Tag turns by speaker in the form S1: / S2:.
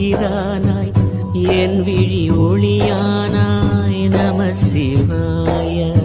S1: உயிரானாய் என் விழி ஒளியானாய். நம சிவாய.